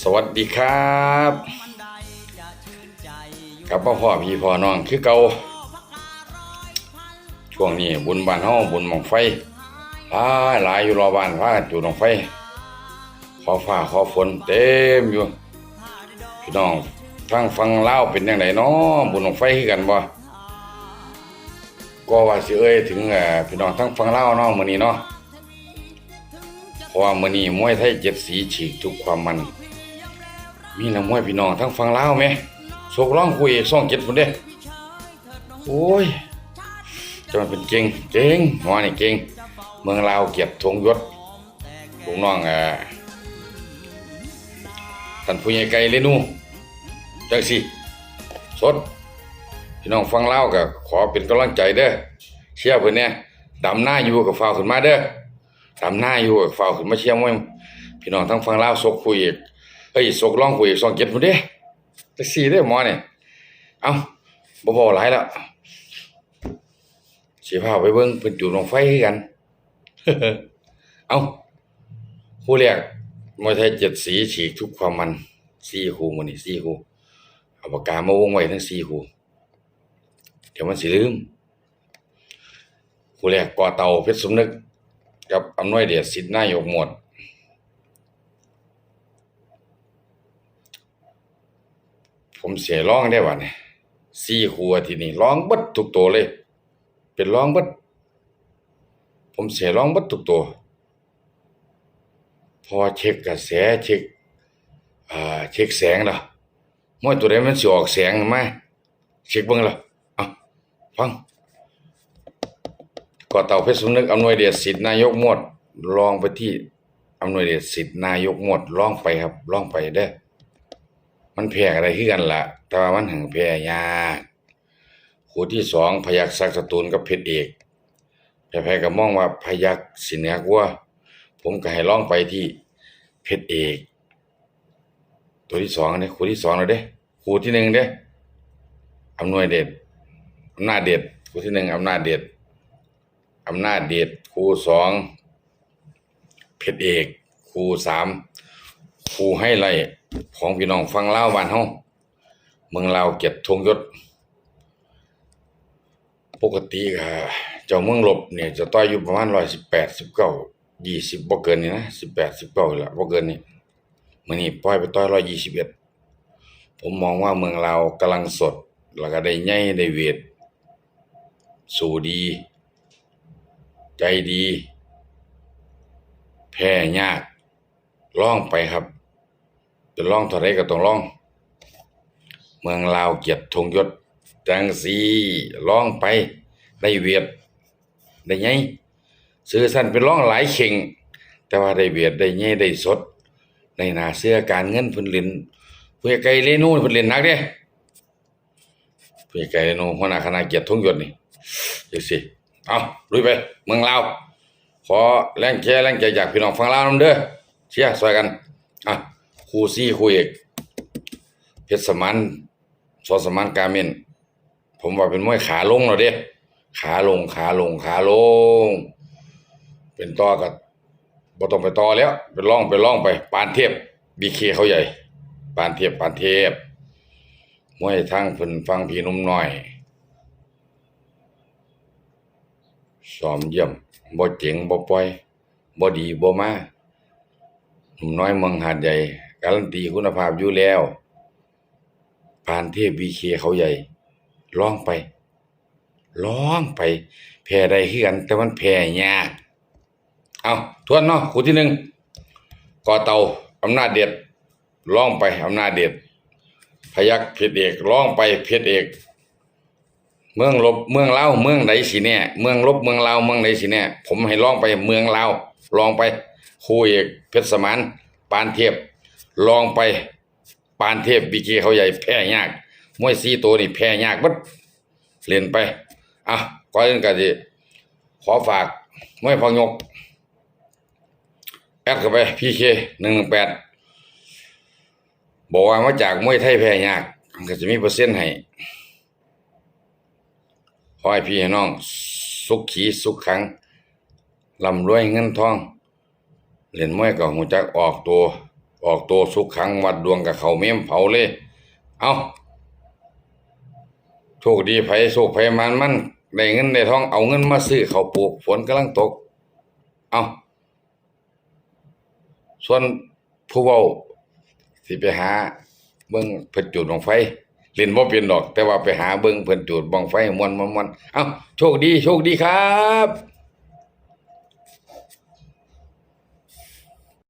สวัสดีครับกับพ่อพ่อพี่พ่อน้องคือเก่าช่วงนี้บุญบานเฮาบุญมองไฟหลายหลายอยู่รอบานพาจุดมองไฟขอฟ้าขอฝนเต็มอยู่พี่น้องฟังฟังเล่าเป็นยังไงเนาะบุญมองไฟคือกันบ่ก็ว่าสิเอ้ยถึงเอ่อพี่น้องทั้งฟังเล่าเนาะมื้อนี้เนาะเพราะว่ามื้อนี้มวยไทยเจ็ดสีฉีกทุกความมัน มีนักมวยพี่น้องทั้งฝั่งลาวไหมโศกร้องคุยซ่องเจ็ดพุ่นเด้โอ้ย จะมันเป็นเก่งเก่งหัวนี่เก่งเมืองลาวเกียรติธงยศลูกน้องอ่อท่านผู้ใหญ่ไกลเลนู่จังสิสดพี่น้องฟังเล่าก็ขอเป็นกำลังใจเด้อเชียร์เพิ่นแหน่ดำหน้าอยู่กับฟ้าวขึ้นมาเด้อทำหน้าอยู่เฝ้าขึ้นมาเชียร์มวยพี่น้องทั้งฟังเล่าวสกคุยอีก เฮ้ยสกร้องคุยสองเจ็ดพุ่นเด้แท็กซี่เด้หมอนี่เอ้าบ่พอหลายแล้วสิพาไปเบิ่งเพิ่นจุดลงไฟคือกัน เอ้าคู่แรกมวยไทยเจ็ดสีฉีกทุกความมันสี่คู่มื้อนี้สี่คู่เอาปากกามาวงไว้ทั้งสี่คู่เดี๋ยวมันสิลืมคู่แรกก่อเตาเพชรสมนึก กับอำนวยเดชสิทธิ์นายกหมวด ผมเสียร้องได้ว่าเนี่ยสี่ครัวที่นี่ร้องบัดทุกตัวเลย เป็นร้องบัดผมเสียร้องบัดทุกตัว พอเช็คกระแสเช็คอ่าเช็คแสงแล้วมวยตัวใดมันสิออกแสงไหมเช็คเบิ่งแล้วเอาฟังก่อเต่าเพชรสมนึกอำนวยเดชสิทธิ์นายกหมดลองไปที่อำนวยเดชสิทธิ์นายกหมดลองไปครับลองไปเด้ มันแพ้อะไรคือกันล่ะ แต่ว่ามันหังแพ้ยากคู่ที่สองพยักศักสตูลกับเพชรเอกแพ้ๆก็มองว่าพยักสิเนือกว่าผมก็ให้ล่องไปที่เพชรเอก ตัวที่สองเนี่ยคู่ที่สองเลยเด้คู่ที่หนึ่งเด้อำนวยเดชอำนาจเดชคู่ที่หนึ่งอำนาจเดชอำนาจเดชครูสองเพชรเอกครูสาม ครูให้ไล่ของพี่น้องฟังเล่าบ้านเฮาเมืองลาวเกียรติธงยศ ปกติก็เจ้าเมืองลบเนี่ยจะต่อยอยู่ประมาณร้อยสิบแปดสิบเก้ายี่สิบบ่เกินนี่นะสิบแปดสิบเก้าละบ่เกินนี่มื้อนี้ปล่อยไปต่อยร้อยยี่สิบเอ็ดผมมองว่าเมืองลาวกำลังสด แล้วก็ได้ใหญ่ได้เวท สู่ดี ใจดี แพ้ยากล่องไปครับ จะล่องเท่าไรก็ต้องล่อง เมืองลาวเกียรติธงยศจังสีล่องไปได้เวียดได้ไงซื้อสั้นเป็นล่องหลายเข่ง แต่ว่าได้เวียดได้ไงได้สด ในนาเสื้อการเงินพิ่นลินผู้ใหญ่ไกลเลนูเพิ่นลินนักเด้ผู้ใหญ่ไกลเลนูหัวหน้าคณะเกียรติธงยศนี่จังซี่เอาลุยไป เมืองลาวขอแรงแค่แรงใจจากพี่น้องฟังลาวนำเด้อเชียร์ซอยกันอะ ครูซี่ครูเอกเพชรสมานสอสมานกาเมนผมว่าเป็นมวยขาลงแล้วเด้ขาลงขาลงขาลง เป็นต่อกับบ่ต้องไปต่อแล้วเป็นร่องเป็นร่องไป ปานเทพบีเคเขาใหญ่ ปานเทพปานเทพมวยทั้งเพิ่นฟังพี่นุ่มน้อยซ้อมเยี่ยมบ่เจ๋งบ่ปล่อยบ่ดีบ่มาหนุ่มน้อยเมืองหาดใหญ่ การันตีคุณภาพอยู่แล้วผ่านเทพวีเคเขาใหญ่ร้องไปร้องไป แพ้ได้คือกันแต่มันแพ้ยาก เอาทวนเนาะคู่ที่หนึ่งกอเตาอำนาจเด็ดร้องไปอำนาจเด็ดพยักเพชรเอกร้องไปเพชรเอก เมืองลบเมืองเล่าเมืองใดสิแน่เมืองลบเมืองเล่าเมืองใดสิแน่ผมให้ลองไปเมืองเล่าวลองไปครูเอกเพชรสมานปานเทพ ลองไปปานเทพบีเกเขาใหญ่แพ้ยากมวยสีตัวนี่แพ้ยากบัดเล่นไปอะก่อนอื่นก็สิขอฝากมวยพองยกแอดเข้าไปพีเคหนึ่งหนึ่งแปดบอกว่ามาจากมวยไทยแพ้ยากก็จะมีเปอร์เซ็นต์ให้ขอให้พี่ให้น้อง สุขขีสุขขังลำรวยเงินทอง เล่นมวยก็หูจักออกตัว ออกตัวสุขขังวัดดวงกับเขาเมมเผาเลย เอาโชคดีไผโชคไผมันมันได้เงินได้ทองเอาเงินมาซื้อเขาปลูกฝนกำลังตก เอาส่วนผู้เว้าสิไปหาเบิ่งเพิ่นจุดบังไฟเล่นบ่เป็นดอก แต่ว่าไปหาเบิ่งเพิ่นจุดบังไฟมวนๆๆเอาโชคดีโชคดีครับ